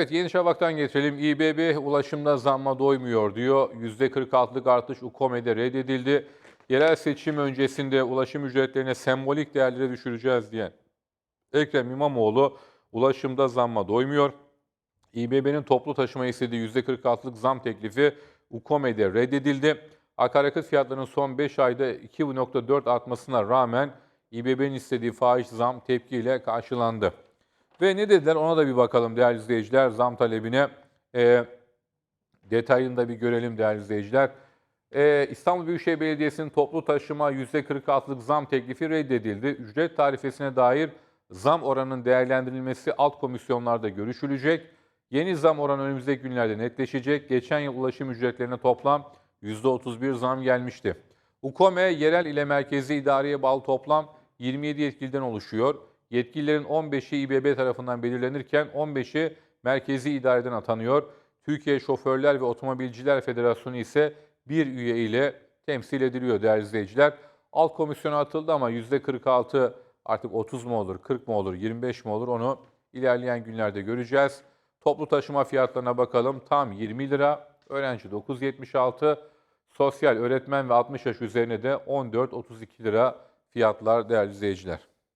Evet, Yeni Şafak'tan getirelim. İBB ulaşımda zamma doymuyor diyor. %46'lık artış UKOME'de reddedildi. Yerel seçim öncesinde ulaşım ücretlerine sembolik değerlere düşüreceğiz diyen Ekrem İmamoğlu ulaşımda zamma doymuyor. İBB'nin toplu taşıma istediği %46'lık zam teklifi UKOME'de reddedildi. Akaryakıt fiyatlarının son 5 ayda 2.4 artmasına rağmen İBB'nin istediği fahiş zam tepkiyle karşılandı. Ve ne dediler ona da bir bakalım değerli izleyiciler zam talebine. Ee, detayını da bir görelim değerli izleyiciler. Ee, İstanbul Büyükşehir Belediyesi'nin toplu taşıma %46'lık zam teklifi reddedildi. Ücret tarifesine dair zam oranının değerlendirilmesi alt komisyonlarda görüşülecek. Yeni zam oranı önümüzdeki günlerde netleşecek. Geçen yıl ulaşım ücretlerine toplam %31 zam gelmişti. UKOME yerel ile merkezi idareye bağlı toplam 27 yetkiliden oluşuyor. Yetkililerin 15'i İBB tarafından belirlenirken 15'i merkezi idareden atanıyor. Türkiye Şoförler ve Otomobilciler Federasyonu ise bir üye ile temsil ediliyor değerli izleyiciler. Alt komisyona atıldı ama %46 artık 30 mu olur, 40 mu olur, 25 mi olur onu ilerleyen günlerde göreceğiz. Toplu taşıma fiyatlarına bakalım. Tam 20 lira, öğrenci 9.76, sosyal öğretmen ve 60 yaş üzerine de 14.32 lira fiyatlar değerli izleyiciler.